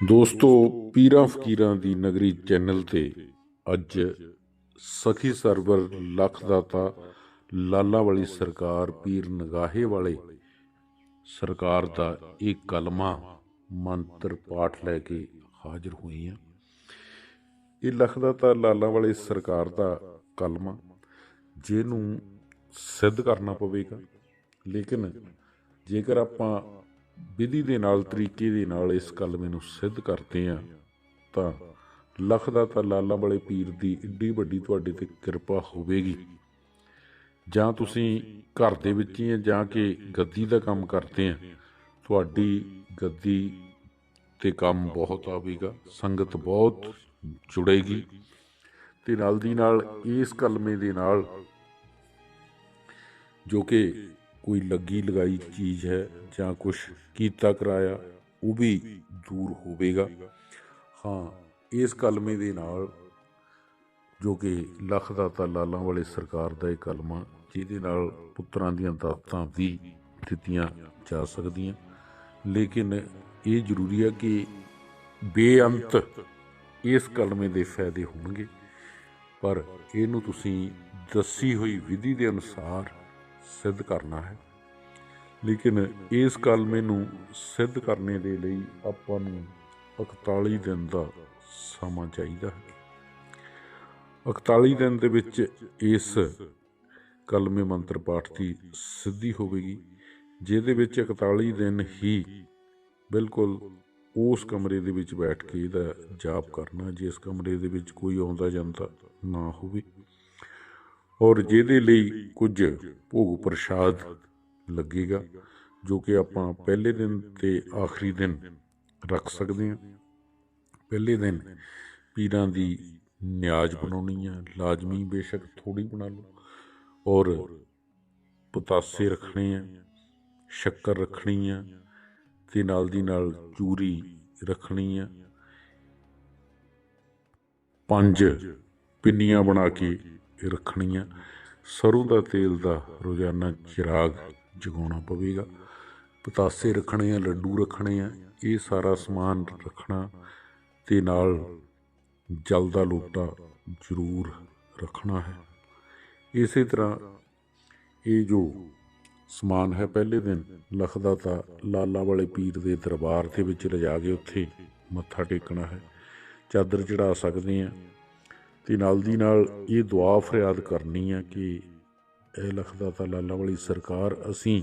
ਦੋਸਤੋ, ਪੀਰਾਂ ਫਕੀਰਾਂ ਦੀ ਨਗਰੀ ਚੈਨਲ ਤੇ ਅੱਜ ਸਖੀ ਸਰਵਰ ਲੱਖ ਦਾਤਾ ਲਾਲਾ ਵਾਲੀ ਸਰਕਾਰ, ਪੀਰ ਨਗਾਹੇ ਵਾਲੇ ਸਰਕਾਰ ਦਾ ਇਹ ਕਲਮਾ, ਮੰਤਰ, ਪਾਠ ਲੈ ਕੇ ਹਾਜ਼ਰ ਹੋਏ ਆ। ਇਹ ਲੱਖ ਦਾਤਾ ਲਾਲਾ ਵਾਲੀ ਸਰਕਾਰ ਦਾ ਕਲਮਾ, ਜਿਹਨੂੰ ਸਿੱਧ ਕਰਨਾ ਪਵੇਗਾ। ਲੇਕਿਨ ਜੇਕਰ ਆਪਾਂ ਵਿਧੀ ਦੇ ਨਾਲ, ਤਰੀਕੇ ਦੇ ਨਾਲ ਇਸ ਕਲਮੇ ਨੂੰ ਸਿੱਧ ਕਰਦੇ ਆ, ਤਾਂ ਲੱਖ ਦਾ ਤਾਂ ਲਾਲਾ ਵਾਲੇ ਪੀਰ ਦੀ ਏਡੀ ਵੱਡੀ ਤੁਹਾਡੇ ਤੇ ਕਿਰਪਾ ਹੋਵੇਗੀ। ਜਾਂ ਤੁਸੀਂ ਘਰ ਦੇ ਵਿੱਚ ਹੀ ਆ, ਜਾਂ ਕਿ ਗੱਦੀ ਦਾ ਕੰਮ ਕਰਦੇ ਆ, ਤੁਹਾਡੀ ਗੱਦੀ ਤੇ ਕੰਮ ਬਹੁਤ ਆਵੇਗਾ, ਸੰਗਤ ਬਹੁਤ ਜੁੜੇਗੀ। ਤੇ ਨਾਲ ਦੀ ਨਾਲ ਇਸ ਕਲਮੇ ਦੇ ਨਾਲ ਜੋ ਕਿ ਕੋਈ ਲੱਗੀ ਲਗਾਈ ਚੀਜ਼ ਹੈ ਜਾਂ ਕੁਝ ਕੀਤਾ ਕਰਾਇਆ, ਉਹ ਵੀ ਦੂਰ ਹੋਵੇਗਾ। ਹਾਂ, ਇਸ ਕਲਮੇ ਦੇ ਨਾਲ ਜੋ ਕਿ ਲੱਖ ਦਾਤਾ ਲਾਲਾਂ ਵਾਲੇ ਸਰਕਾਰ ਦਾ ਇਹ ਕਲਮਾ, ਜਿਹਦੇ ਨਾਲ ਪੁੱਤਰਾਂ ਦੀਆਂ ਦਾਤਾਂ ਵੀ ਦਿੱਤੀਆਂ ਜਾ ਸਕਦੀਆਂ। ਲੇਕਿਨ ਇਹ ਜ਼ਰੂਰੀ ਹੈ ਕਿ ਬੇਅੰਤ ਇਸ ਕਲਮੇ ਦੇ ਫਾਇਦੇ ਹੋਣਗੇ। ਪਰ ਇਹਨੂੰ ਤੁਸੀਂ ਦੱਸੀ ਹੋਈ ਵਿਧੀ ਦੇ ਅਨੁਸਾਰ ਸਿੱਧ ਕਰਨਾ ਹੈ। ਲੇਕਿਨ ਇਸ ਕਲਮੇ ਨੂੰ ਸਿੱਧ ਕਰਨੇ ਦੇ ਲਈ ਆਪਾਂ ਨੂੰ 41 ਦਿਨ ਦਾ ਸਮਾਂ ਚਾਹੀਦਾ ਹੈ। 41 ਦਿਨ ਦੇ ਵਿੱਚ ਇਸ ਕਲਮੇ ਮੰਤਰ ਪਾਠ ਦੀ ਸਿੱਧੀ ਹੋਵੇਗੀ ਜਿਹਦੇ ਵਿੱਚ 41 ਦਿਨ ਹੀ ਬਿਲਕੁਲ ਉਸ ਕਮਰੇ ਦੇ ਵਿੱਚ ਬੈਠ ਕੇ ਇਹਦਾ ਜਾਪ ਕਰਨਾ, ਜਿਸ ਕਮਰੇ ਦੇ ਵਿੱਚ ਕੋਈ ਆਉਂਦਾ ਜਾਂਦਾ ਨਾ ਹੋਵੇ। ਔਰ ਜਿਹਦੇ ਲਈ ਕੁਝ ਭੋਗ ਪ੍ਰਸ਼ਾਦ ਲੱਗੇਗਾ, ਜੋ ਕਿ ਆਪਾਂ ਪਹਿਲੇ ਦਿਨ ਤੇ ਆਖਰੀ ਦਿਨ ਰੱਖ ਸਕਦੇ ਹਾਂ। ਪਹਿਲੇ ਦਿਨ ਪੀਰਾਂ ਦੀ ਨਿਆਜ਼ ਬਣਾਉਣੀ ਆ, ਲਾਜ਼ਮੀ ਬੇਸ਼ੱਕ ਥੋੜੀ ਬਣਾ ਲਓ। ਔਰ ਪਤਾਸੇ ਰੱਖਣੇ ਆ, ਸ਼ੱਕਰ ਰੱਖਣੀ ਆ, ਤੇ ਨਾਲ ਦੀ ਨਾਲ ਚੂਰੀ ਰੱਖਣੀ ਆ। ਪੰਜ ਪਿੰਨੀਆਂ ਬਣਾ ਕੇ ਰੱਖਣੀਆਂ ਸਰੋਂ ਦਾ ਤੇਲ ਦਾ ਰੋਜ਼ਾਨਾ ਚਿਰਾਗ ਜਗਾਉਣਾ ਪਵੇਗਾ। ਪਤਾਸੇ ਰੱਖਣੇ ਆ, ਲੱਡੂ ਰੱਖਣੇ ਆ, ਇਹ ਸਾਰਾ ਸਮਾਨ ਰੱਖਣਾ ਤੇ ਨਾਲ ਜਲ ਦਾ ਲੋਟਾ ਜ਼ਰੂਰ ਰੱਖਣਾ ਹੈ। ਇਸੇ ਤਰ੍ਹਾਂ ਇਹ ਜੋ ਸਮਾਨ ਹੈ ਪਹਿਲੇ ਦਿਨ ਲਖਦਾ ਤਾਂ ਲਾਲਾ ਵਾਲੇ ਪੀਰ ਦੇ ਦਰਬਾਰ ਦੇ ਵਿੱਚ ਲਿਜਾ ਕੇ ਉੱਥੇ ਮੱਥਾ ਟੇਕਣਾ ਹੈ। ਚਾਦਰ ਚੜਾ ਸਕਦੇ ਆ। ਤੇ ਨਾਲ ਦੀ ਨਾਲ ਇਹ ਦੁਆ ਫਰਿਆਦ ਕਰਨੀ ਆ ਕਿ ਇਹ ਲਖਦਾ ਤਾਂ ਵਾਲੀ ਸਰਕਾਰ, ਅਸੀਂ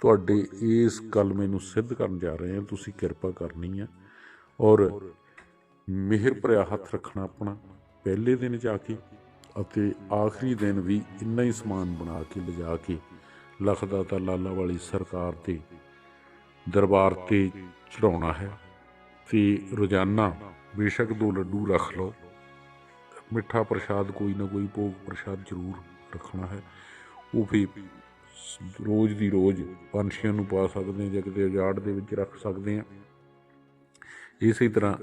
ਤੁਹਾਡੇ ਇਸ ਕਲਮੇ ਨੂੰ ਸਿੱਧ ਕਰਨ ਜਾ ਰਹੇ ਹਾਂ, ਤੁਸੀਂ ਕਿਰਪਾ ਕਰਨੀ ਆ। ਔਰ ਮਿਹਰ ਭਰਿਆ ਹੱਥ ਰੱਖਣਾ ਆਪਣਾ, ਪਹਿਲੇ ਦਿਨ ਜਾ ਕੇ ਅਤੇ ਆਖਰੀ ਦਿਨ ਵੀ ਇੰਨਾ ਹੀ ਸਮਾਨ ਬਣਾ ਕੇ ਲਿਜਾ ਕੇ ਲਖਦਾ ਤਾਂ ਲਾਲਾ ਵਾਲੀ ਸਰਕਾਰ 'ਤੇ ਦਰਬਾਰ ਤੇ ਚੜਾਉਣਾ ਹੈ। ਤੇ ਰੋਜ਼ਾਨਾ ਬੇਸ਼ੱਕ ਦੋ ਲੱਡੂ ਰੱਖ ਲਓ। ਮਿੱਠਾ ਪ੍ਰਸ਼ਾਦ ਕੋਈ ਨਾ ਕੋਈ ਭੋਗ ਪ੍ਰਸ਼ਾਦ ਜ਼ਰੂਰ ਰੱਖਣਾ ਹੈ। ਉਹ ਵੀ ਰੋਜ਼ ਦੀ ਰੋਜ਼ ਪੰਛੀਆਂ ਨੂੰ ਪਾ ਸਕਦੇ ਜਾਂ ਕਿਤੇ ਉਜਾੜ ਦੇ ਵਿੱਚ ਰੱਖ ਸਕਦੇ ਹਾਂ। ਇਸੇ ਤਰ੍ਹਾਂ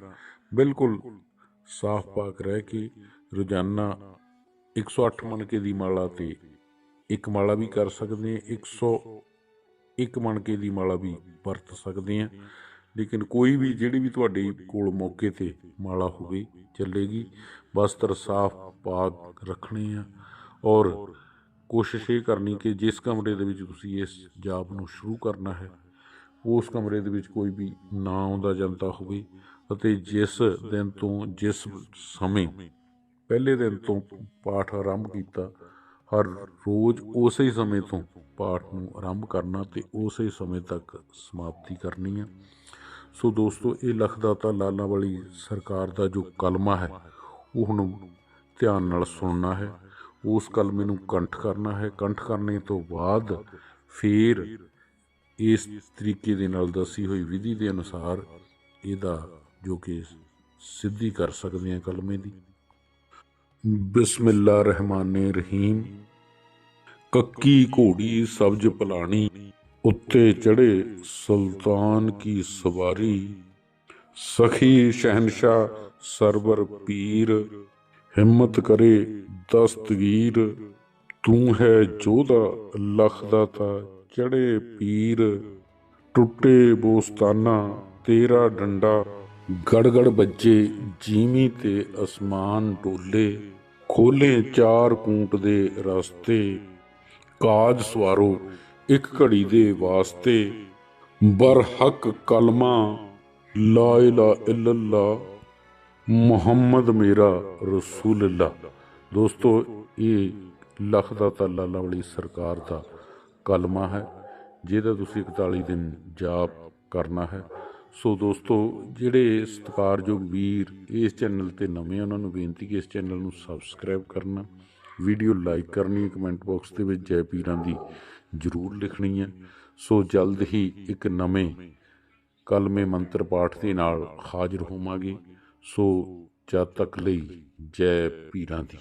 ਬਿਲਕੁਲ ਸਾਫ਼ ਪਾਕ ਰਹਿ ਕੇ ਰੋਜ਼ਾਨਾ 108 ਮਣਕੇ ਦੀ ਮਾਲਾ ਤੇ ਇੱਕ ਮਾਲਾ ਵੀ ਕਰ ਸਕਦੇ ਹਾਂ 101 ਮਣਕੇ ਦੀ ਮਾਲਾ ਵੀ ਵਰਤ ਸਕਦੇ ਹਾਂ। ਲੇਕਿਨ ਕੋਈ ਵੀ ਜਿਹੜੀ ਵੀ ਤੁਹਾਡੇ ਕੋਲ ਮੌਕੇ ਤੇ ਮਾਲਾ ਹੋਵੇ, ਚੱਲੇਗੀ। ਵਸਤਰ ਸਾਫ਼ ਪਾਕ ਰੱਖਣੇ ਆ ਔਰ ਕੋਸ਼ਿਸ਼ ਇਹ ਕਰਨੀ ਕਿ ਜਿਸ ਕਮਰੇ ਦੇ ਵਿੱਚ ਤੁਸੀਂ ਇਸ ਜਾਪ ਨੂੰ ਸ਼ੁਰੂ ਕਰਨਾ ਹੈ, ਉਸ ਕਮਰੇ ਦੇ ਵਿੱਚ ਕੋਈ ਵੀ ਨਾ ਆਉਂਦਾ ਜਾਂਦਾ ਹੋਵੇ ਅਤੇ ਜਿਸ ਦਿਨ ਤੋਂ ਜਿਸ ਸਮੇਂ ਪਹਿਲੇ ਦਿਨ ਤੋਂ ਪਾਠ ਆਰੰਭ ਕੀਤਾ, ਹਰ ਰੋਜ਼ ਉਸੇ ਹੀ ਸਮੇਂ ਤੋਂ ਪਾਠ ਨੂੰ ਆਰੰਭ ਕਰਨਾ ਤੇ ਉਸੇ ਹੀ ਸਮੇਂ ਤੱਕ ਸਮਾਪਤੀ ਕਰਨੀ ਹੈ ਸੋ ਦੋਸਤੋ, ਇਹ ਲਖਦਾਤਾ ਲਾਲਾ ਵਾਲੀ ਸਰਕਾਰ ਦਾ ਜੋ ਕਲਮਾ ਹੈ ਉਹਨੂੰ ਧਿਆਨ ਨਾਲ ਸੁਣਨਾ ਹੈ। ਉਸ ਕਲਮੇ ਨੂੰ ਕੰਠ ਕਰਨਾ ਹੈ। ਕੰਠ ਕਰਨੇ ਤੋਂ ਬਾਅਦ ਫਿਰ ਇਸ ਤਰੀਕੇ ਦੇ ਨਾਲ ਦੱਸੀ ਹੋਈ ਵਿਧੀ ਦੇ ਅਨੁਸਾਰ ਇਹਦਾ ਜੋ ਕਿ ਸਿੱਧੀ ਕਰ ਸਕਦੇ ਹਾਂ ਕਲਮੇ ਦੀ। ਬਿਸਮਿਲ੍ਲਾ ਰਹਿਮਾਨੇ ਰਹੀਮ। ਕੱਕੀ ਘੋੜੀ ਸਬਜ ਪਲਾਣੀ, ਉੱਤੇ ਚੜੇ ਸੁਲਤਾਨ ਕੀ ਸਵਾਰੀ। ਸਖੀ ਸ਼ਹਿਨशाह ਸਰਵਰ ਪੀਰ, ਹਿੰਮਤ ਕਰੇ ਦਸਤਗੀਰ, ਤੂੰ ਹੈ ਜੋਧਾ ਲਖ ਦਾ ਚੜੇ ਪੀਰ, ਟੁੱਟੇ ਬੋਸਤਾਨਾ ਤੇਰਾ ਡੰਡਾ ਗੜਗੜ ਬੱਜੇ ਜੀਵੀ ਤੇ ਅਸਮਾਨ ਡੋਲੇ ਖੋਲੇ ਚਾਰ ਕੂਟ ਦੇ ਰਸਤੇ, ਕਾਜ ਸਵਾਰੋ ਇੱਕ ਘੜੀ ਦੇ ਵਾਸਤੇ, ਬਰਹਕ ਕਲਮਾ ਲਾ ਇਲਾ ਇਲੱਲਾ ਮੁਹੰਮਦ ਮੇਰਾ ਰਸੂਲ ਅੱਲਾ ਦੋਸਤੋ ਇਹ ਲੱਖ ਦਾ ਤਾਲਾ ਵਾਲੀ ਸਰਕਾਰ ਦਾ ਕਲਮਾ ਹੈ ਜਿਹਦਾ ਤੁਸੀਂ 41 ਦਿਨ ਜਾਪ ਕਰਨਾ ਹੈ। ਸੋ ਦੋਸਤੋ ਜਿਹੜੇ ਸਤਿਕਾਰਯੋਗ ਵੀਰ ਇਸ ਚੈਨਲ ਤੇ ਨਵੇਂ ਆ, ਉਹਨਾਂ ਨੂੰ ਬੇਨਤੀ ਕਿ ਇਸ ਚੈਨਲ ਨੂੰ ਸਬਸਕ੍ਰਾਈਬ ਕਰਨਾ ਵੀਡੀਓ ਲਾਈਕ ਕਰਨੀ ਕਮੈਂਟ ਬਾਕਸ ਦੇ ਵਿੱਚ ਜੈ ਪੀਰਾਂ ਦੀ ਜਰੂਰ ਲਿਖਣੀ ਹੈ। ਸੋ ਜਲਦ ਹੀ ਇੱਕ ਨਵੇਂ ਕਲਮੇ ਮੰਤਰ ਪਾਠ ਦੇ ਨਾਲ ਹਾਜ਼ਰ ਹੋਵਾਂਗੇ ਸੋ ਜਦ ਤੱਕ ਲਈ ਜੈ ਪੀਰਾਂ ਦੀ।